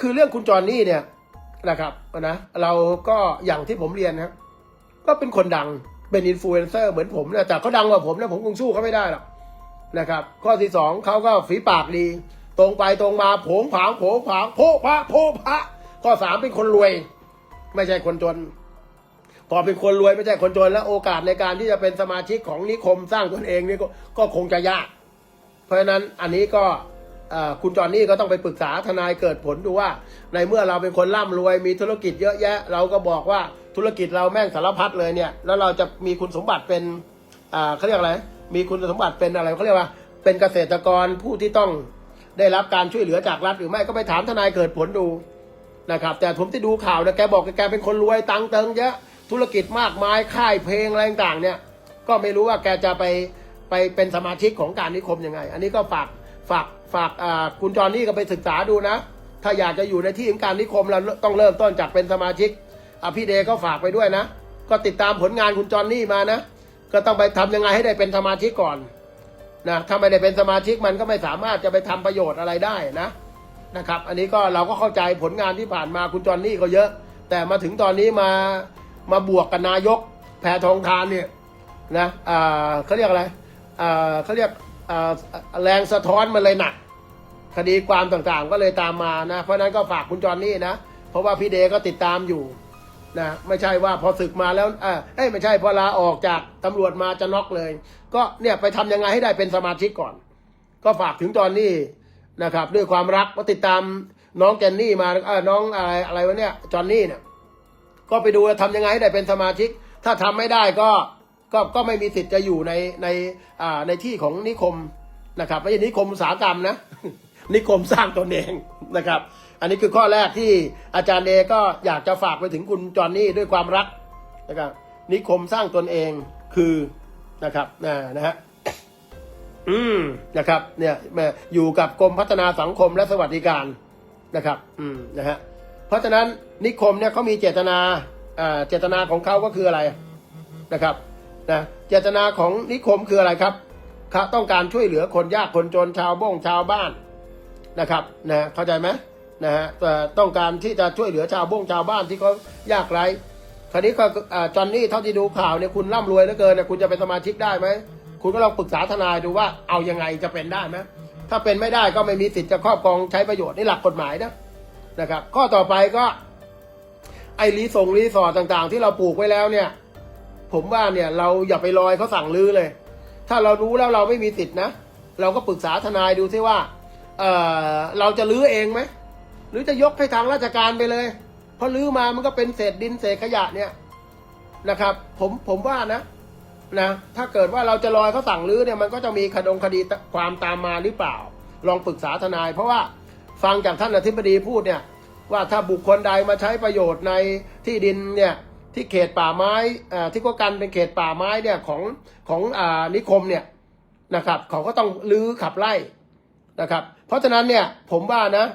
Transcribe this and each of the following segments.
คือเรื่องคุณจอนนี่เนี่ยนะครับนะเราก็อย่างที่ผมเรียนนะก็เป็นคนดังเป็นอินฟลูเอนเซอร์เหมือนผมนะแต่เขาดังกว่าผมนะผมคงสู้เขาไม่ได้หรอกนะครับ ข้อที่สองเขาก็ฝีปากดี ตรงไปตรงมาผงผางโผงผางโพพระโพพระข้อสามเป็นคนรวย ไม่ใช่คนจน พอเป็นคนรวยไม่ใช่คนจนแล้วโอกาสในการที่จะเป็นสมาชิกของนิคมสร้างตนเองนี่ก็คงจะยาก เพราะฉะนั้นอันนี้ก็ คุณจอนนี่ก็ต้องไปปรึกษาทนายเกิดผลดูว่า ในเมื่อเราเป็นคนร่ำรวยมีธุรกิจเยอะแยะ เราก็บอกว่าธุรกิจเราแม่งสารพัดเลยเนี่ยแล้วเราจะมีคุณสมบัติเป็นเขาเรียกอะไร มีคุณสมบัติเป็นอะไรเขาเรียกว่า เป็นเกษตรกรผู้ที่ต้องได้รับการช่วยเหลือจากรัฐหรือไม่ก็ไปถามทนายเกิดผลดูนะครับ แต่ผมที่ดูข่าวนะแกบอกแกเป็นคนรวยตังเติงเยอะธุรกิจมากมายค่ายเพลงอะไรต่างเนี่ย ก็ไม่รู้ว่าแกจะไปไปเป็นสมาชิกของการนิคมยังไง อันนี้ก็ฝากฝาก ฝากคุณจอห์นนี่ก็ไปศึกษาดูนะ ถ้าอยากจะอยู่ในที่ของการนิคมเราต้องเริ่มต้นจากเป็นสมาชิกอพี่เดก็ฝากไปด้วยนะ ก็ติดตามผลงานคุณจอห์นนี่มานะ ก็ต้องไปทำยังไงให้ได้เป็นสมาชิกก่อนนะถ้าไม่ได้เป็นสมาชิกมันก็ไม่สามารถจะไปทำประโยชน์อะไรได้นะนะครับ อันนี้ก็เราก็เข้าใจผลงานที่ผ่านมาคุณจอห์นนี่ก็เยอะ แต่มาถึงตอนนี้มามาบวกกับนายกแพทองทานเนี่ยนะเขาเรียกอะไรเขาเรียก แรงสะท้อนมันเลยหนัก คดีความต่างๆ ก็เลยตามมานะ เพราะนั้นก็ฝากคุณจอนนี่นะ เพราะว่าพี่เดก็ติดตามอยู่นะไม่ใช่ว่าพอศึกมาแล้วเออไม่ใช่พอลาออกจากตำรวจมาจะน็อกเลย ก็เนี่ยไปทำยังไงให้ได้เป็นสมาชิกก่อน ก็ฝากถึงจอนนี่นะครับ ด้วยความรักก็ติดตามน้องแกนนี่มาเออน้องอะไรอะไรวะเนี่ยจอนนี่เนี่ยก็ไปดูว่าทำยังไงให้ได้เป็นสมาชิก ถ้าทำไม่ได้ก็ ก็ก็ไม่มีสิทธิ์จะอยู่ในในอ่าในที่ของนิคมนะครับไม่ใช่นิคมอุตสาหกรรมนะนิคมสร้างตนเองนะครับ อันนี้คือข้อแรกที่อาจารย์เอก็อยากจะฝากไปถึงคุณจอนนี่ด้วยความรักนะครับนิคมสร้างตนเองคือนะครับนะนะฮะอืมนะครับ เนี่ยม่อยู่กับกรมพัฒนาสังคมและสวัสดิการนะครับ อืมนะฮะเพราะฉะนั้นนิคมเนี่ยเขามีเจตนาอ่าเจตนาของเขาก็คืออะไรนะครับ นะเจตนาของนิคมคืออะไรครับเขาต้องการช่วยเหลือคนยากคนจนชาวบ้งชาวบ้านนะครับนะเข้าใจไหมนะฮะแต่ต้องการที่จะช่วยเหลือชาวบ้งชาวบ้านที่เขายากไร้คราวนี้ก็อ่าจอนนี่เท่าที่ดูข่าวเนี่ยคุณร่ำรวยเหลือเกินเนี่ยคุณจะเป็นสมาชิกได้ไหมคุณก็ลองปรึกษาทนายดูว่าเอายังไงจะเป็นได้ไหมถ้าเป็นไม่ได้ก็ไม่มีสิทธิ์จะครอบครองใช้ประโยชน์นี่หลักกฎหมายนะนะครับ ข้อต่อไปก็ไอรีส่งรีสอร์ทต่างๆ ที่เราปลูกไว้แล้วเนี่ย ผมว่าเนี่ยเราอย่าไปรอยเขาสั่งลื้อเลย ถ้าเรารู้แล้วเราไม่มีสิทธินะ เราก็ปรึกษาทนายดูซิว่าเออเราจะลื้อเองไหมหรือจะยกให้ทางราชการไปเลย เพราะลื้อมามันก็เป็นเศษดินเศษขยะเนี่ยนะครับ ผมผมว่านะนะถ้าเกิดว่าเราจะรอยเขาสั่งลื้อเนี่ยมันก็จะมีคดงคดีความตามมาหรือเปล่า ลองปรึกษาทนาย เพราะว่าฟังจากท่านอธิบดีพูดเนี่ยว่าถ้าบุคคลใดมาใช้ประโยชน์ในที่ดินเนี่ย ที่เขตป่าไม้ที่ก็กันเป็นเขตป่าไม้เนี่ยของของอนิคมเนี่ยนะครับเขาก็ต้องลื้อขับไล่นะครับ เพราะฉะนั้นเนี่ยผมว่านะ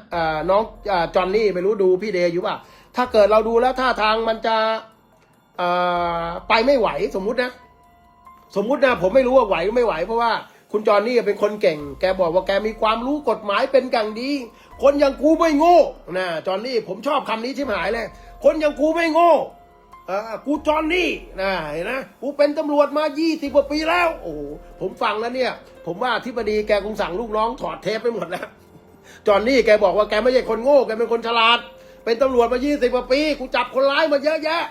น้องอจอนนี่ไม่รู้ดูพี่เดย์อยู่ว่าถ้าเกิดเราดูแล้วท่าทางมันจะไปไม่ไหวสมมุตินะ สมมุตินะผมไม่รู้ว่าไหวหรือไม่ไหว เพราะว่าคุณจอนนี่เป็นคนเก่ง แกบอกว่าแกมีความรู้กฎหมายเป็นกังดี คนอย่างกูไม่โง่นะจอนนี่ผมชอบคำนี้ชิบหายเลย คนอย่างกูไม่โง่ ออกูจอนนี่นะเห็นนะกูเป็นตำรวจมา 20กว่าปีแล้ว โอ้โหผมฟังแล้วเนี่ย ผมว่าที่บดีแกคงสั่งลูกน้องถอดเทปไปหมดแล้วจอนนี่แกบอกว่าแกไม่ใช่คนโง่แกเป็นคนฉลาด เป็นตำรวจมา 20กว่าปี กูจับคนร้ายมาเยอะแยะ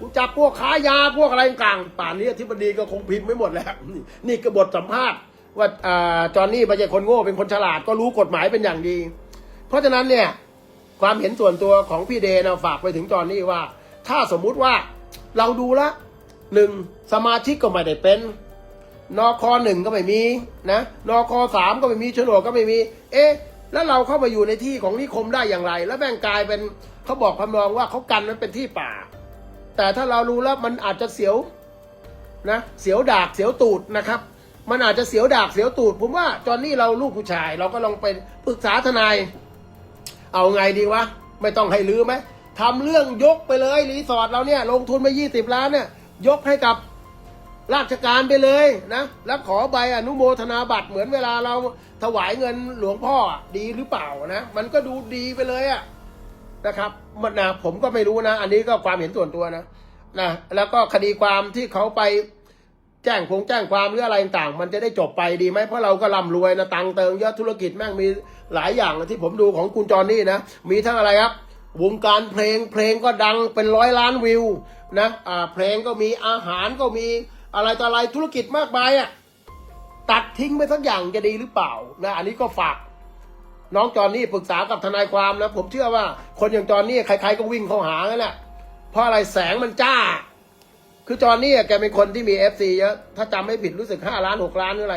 กูจับพวกค้ายาพวกอะไรต่างๆป่านนี้อธิบดีก็คงพิมพ์ไม่หมดแล้ว นี่นี่คือบทสัมภาษณ์ว่าอ่าจอนนี่ไม่ใช่คนโง่เป็นคนฉลาดก็รู้กฎหมายเป็นอย่างดี เพราะฉะนั้นเนี่ยความเห็นส่วนตัวของพี่เดนะฝากไปถึงจอนนี่ว่า ถ้าสมมุติว่าเราดูละหนึ่งสมาชิกก็ไม่ได้เป็นนคหนึ่งก็ไม่มีนะนคสามก็ไม่มีโฉนดก็ไม่มี เอ๊ะ แล้วเราเข้ามาอยู่ในที่ของนิคมได้อย่างไร แล้วแบ่งกลายเป็นเขาบอกคำนองว่าเขากันนั้นเป็นที่ป่า แต่ถ้าเรารู้แล้วมันอาจจะเสียวนะเสียวดากเสียวตูดนะครับ มันอาจจะเสียวดากเสียวตูด ผมว่าจอนนี่เราลูกผู้ชาย เราก็ลองไปปรึกษาทนาย เอาไงดีวะไม่ต้องให้ลื้อไหม ทำเรื่องยกไปเลยรีสอร์ทเราเนี่ยลงทุนไปยี่สิบล้านเนี่ยยกให้กับราชการไปเลยนะแล้วขอใบอนุโมทนาบัตรเหมือนเวลาเราถวายเงินหลวงพ่อดีหรือเปล่านะ มันก็ดูดีไปเลยอะนะครับมันนะผมก็ไม่รู้นะ อันนี้ก็ความเห็นส่วนตัวนะนะแล้วก็คดีความที่เขาไปแจ้งคงแจ้งความหรืออะไรต่างมันจะได้จบไปดีไหมเพราะเราก็ร่ำรวยนะตังเติงเยอะธุรกิจแม่งมีหลายอย่างที่ผมดูของคุณจอนนี่นะมีทั้งอะไรครับ วงการเพลงเพลงก็ดังเป็นร้อยล้านวิวนะอ่าเพลงก็มีอาหารก็มีอะไรต่ออะไรธุรกิจมากมายอะตัดทิ้งไปสักอย่างจะดีหรือเปล่านะอันนี้ก็ฝากน้องจอนนี่ปรึกษากับทนายความนะผมเชื่อว่าคนอย่างจอนนี่ใครๆก็วิ่งเข้าหานั่นแหละเพราะอะไรแสงมันจ้า คือจอนนี่แกเป็นคนที่มีเอฟซีเยอะถ้าจำไม่ผิดรู้สึกห้าล้านหกล้านหรืออะไร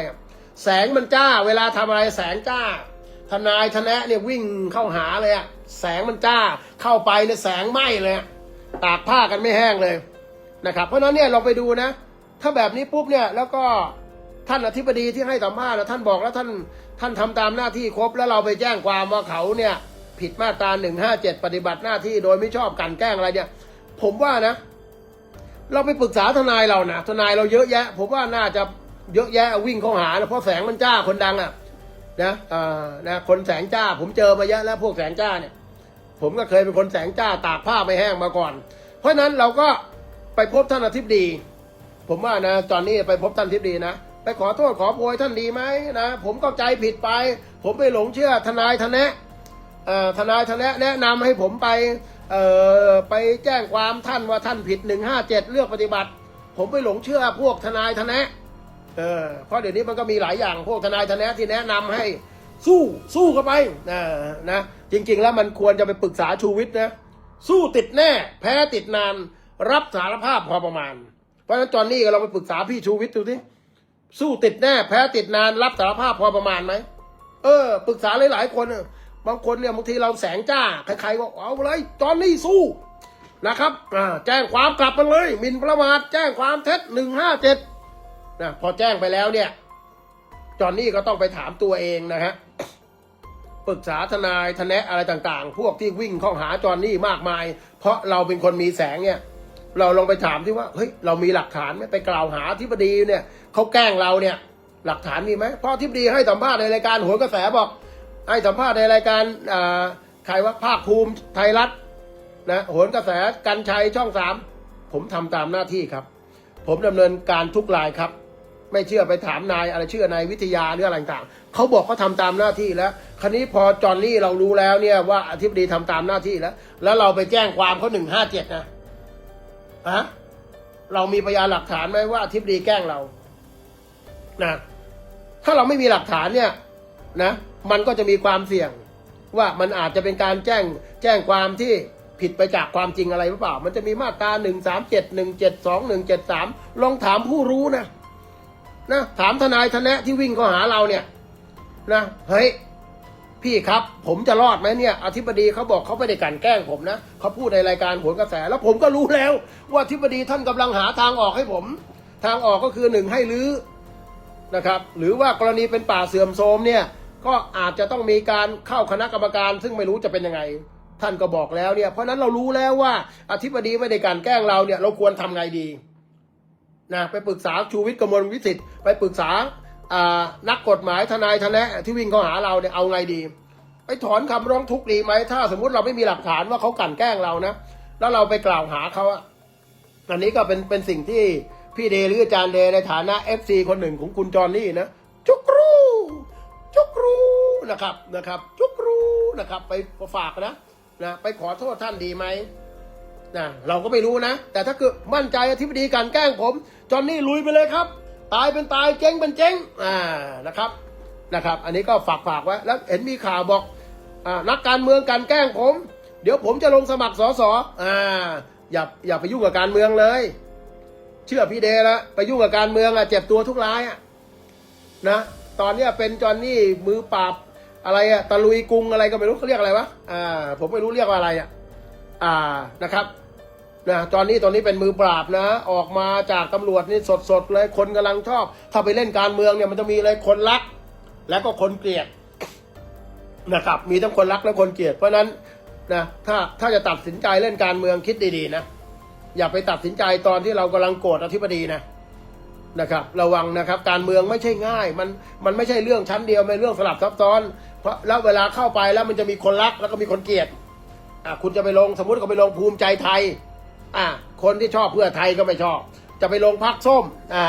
แสงมันจ้า เวลาทำอะไรแสงจ้า ทนายทนะเนี่ยวิ่งเข้าหาเลยอะแสงมันจ้าเข้าไปเนี่ยแสงไหม้เลยตากผ้ากันไม่แห้งเลยนะครับ เพราะนั้นเนี่ยเราไปดูนะ ถ้าแบบนี้ปุ๊บเนี่ยแล้วก็ท่านอธิบดีที่ให้สัมภาษณ์นะท่านบอกแล้วท่านท่านทำตามหน้าที่ครบ แล้วเราไปแจ้งความว่าเขาเนี่ยผิดมาตราหนึ่งห้าเจ็ดปฏิบัติหน้าที่โดยไม่ชอบกันแกล้งอะไรเนี่ย ผมว่านะ เราไปปรึกษาทนายเรานะทนายเราเยอะแยะ ผมว่าน่าจะเยอะแยะวิ่งเข้าหานะเพราะแสงมันจ้าคนดังอะ นะอ่านะคนแสงจ้า ผมเจอมาเยอะแล้วพวกแสงจ้าเนี่ย ผมก็เคยเป็นคนแสงจ้าตากผ้าไม่แห้งมาก่อน เพราะฉะนั้นเราก็ไปพบท่านอธิบดี ผมว่านะตอนนี้ไปพบท่านอธิบดีนะไปขอโทษขอโพยท่านดีไหมนะผมเข้าใจผิดไป ผมไปหลงเชื่อทนายทนะเออทนายทนะแนะนำให้ผมไปเออไปแจ้งความท่านว่าท่านผิดหนึ่งห้าเจ็ดเลือกปฏิบัติ ผมไปหลงเชื่อพวกทนายทนะ เออเพราะเดี๋ยวนี้มันก็มีหลายอย่างพวกทนายทนะที่แนะนำให้สู้สู้เข้าไปนะนะจริง ๆ แล้วมันควรจะไปปรึกษาชูวิทย์นะสู้ติดแน่ แพ้ติดนาน รับสารภาพพอประมาณ เพราะฉะนั้นจอนนี่ก็เราไปปรึกษาพี่ชูวิทย์ดูสิสู้ติดแน่ แพ้ติดนาน รับสารภาพพอประมาณไหมเออปรึกษาหลายๆคนเออบางคนเนี่ยบางทีเราแสงจ้าใครๆก็เอาเลยจอนนี่สู้นะครับแจ้งความกลับมาเลยหมิ่นประมาทแจ้งความเท็จหนึ่งห้าเจ็ด นะพอแจ้งไปแล้วเนี่ย จอนนี่ก็ต้องไปถามตัวเองนะฮะปรึกษาทนายทนะอะไรต่างๆ พวกที่วิ่งเข้าหาจอนนี่มากมาย เพราะเราเป็นคนมีแสงเนี่ย เราลองไปถามที่ว่าเฮ้ยเรามีหลักฐานไหมไปกล่าวหาที่บดีเนี่ยเขาแกล้งเราเนี่ย หลักฐานมีไหมเพราะที่บดีให้สัมภาษณ์ในรายการโหนกระแสบอก ให้สัมภาษณ์ในรายการอ่าใครว่าภาคภูมิไทยรัฐนะโหนกระแสกันชัยช่องสามผมทำตามหน้าที่ครับ ผมดำเนินการทุกรายครับ ไม่เชื่อไปถามนายอะไรเชื่อนายวิทยาหรืออะไรต่างเขาบอกเขาทำตามหน้าที่แล้ว คราวนี้พอจอนนี่เรารู้แล้วเนี่ยว่าอธิบดีทำตามหน้าที่แล้ว แล้วเราไปแจ้งความเขาหนึ่งห้าเจ็ดนะอะเรามีพยานหลักฐานไหมว่าอธิบดีแกล้งเรานะถ้าเราไม่มีหลักฐานเนี่ยนะมันก็จะมีความเสี่ยง ว่ามันอาจจะเป็นการแจ้งแจ้งความที่ผิดไปจากความจริงอะไรหรือเปล่า มันจะมีมาตราหนึ่งสามเจ็ดหนึ่งเจ็ดสองหนึ่งเจ็ดสามลองถามผู้รู้นะ นะถามทนายทนะที่วิ่งเข้าหาเราเนี่ยนะเฮ้ยพี่ครับ ผมจะรอดไหมเนี่ยอธิบดีเขาบอกเขาไม่ได้กลันแกล้งผมนะเขาพูดในรายการผลกระแส แล้วผมก็รู้แล้วว่าอธิบดีท่านกำลังหาทางออกให้ผม ทางออกก็คือหนึ่งให้รื้อนะครับ หรือว่ากรณีเป็นป่าเสื่อมโทรมเนี่ยก็อาจจะต้องมีการเข้าคณะกรรมการ ซึ่งไม่รู้จะเป็นยังไง ท่านก็บอกแล้วเนี่ยเพราะนั้นเรารู้แล้วว่าอธิบดีไม่ได้กลันแกล้งเราเนี่ยเราควรทำไงดี นะไปปรึกษาชูวิทย์กมลวิสิทธิ์ไปปรึกษานักกฎหมายทนายทนะที่วิ่งเข้าหาเราเนี่ยเอาไงดีไปถอนคำร้องทุกข์ดีไหมถ้าสมมุติเราไม่มีหลักฐานว่าเขากลั่นแกล้งเรานะแล้วเราไปกล่าวหาเขาอะอันนี้ก็เป็นเป็นสิ่งที่พี่เดหรืออาจารย์เดในฐานะเอฟซีคนหนึ่งของคุณจอห์นนี่นะจุกรูจุกรูนะครับนะครับ จุกรูนะครับ ไปฝากนะนะไปขอโทษท่านดีไหม นะเราก็ไม่รู้นะ แต่ถ้าเกิดมั่นใจอธิบดีกลันแกล้งผมจอนนี่ลุยไปเลยครับ ตายเป็นตายเจ๊งเป็นเจ๊งอ่านะครับนะครับ อันนี้ก็ฝากฝากไว้แล้วเห็นมีข่าวบอกอ่านักการเมืองกลันแกล้งผม เดี๋ยวผมจะลงสมัครสสอ่าอย่าอย่าไปยุ่งกับการเมืองเลย เชื่อพี่เดละไปยุ่งกับการเมืองอะเจ็บตัวทุกรายอะนะตอนเนี้ยเป็นจอนนี่มือปราบอะไรอะตะลุยกรุงอะไรก็ไม่รู้เขาเรียกอะไรวะอ่าผมไม่รู้เรียกว่าอะไรอะ อ่านะครับนะตอนนี้ตอนนี้เป็นมือปราบนะ ออกมาจากตำรวจนี่สดๆเลยคนกำลังชอบ ถ้าไปเล่นการเมืองเนี่ยมันจะมีอะไรคนรัก แล้วก็คนเกลียดนะครับ มีทั้งคนรักและคนเกลียด เพราะนั้นนะถ้าถ้าจะตัดสินใจเล่นการเมืองคิดดีๆนะอย่าไปตัดสินใจตอนที่เรากำลังโกรธอธิบดีนะนะครับ ระวังนะครับ การเมืองไม่ใช่ง่าย มันมันไม่ใช่เรื่องชั้นเดียวไม่เรื่องสลับซับซ้อน เพราะแล้วเวลาเข้าไปแล้วมันจะมีคนรักแล้วก็มีคนเกลียด อะคุณจะไปลงสมมติก็ไปลงภูมิใจไทย อะคนที่ชอบเพื่อไทยก็ไม่ชอบ จะไปลงพักส้ม อ่า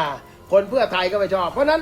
คนเพื่อไทยก็ไม่ชอบ เพราะฉะนั้น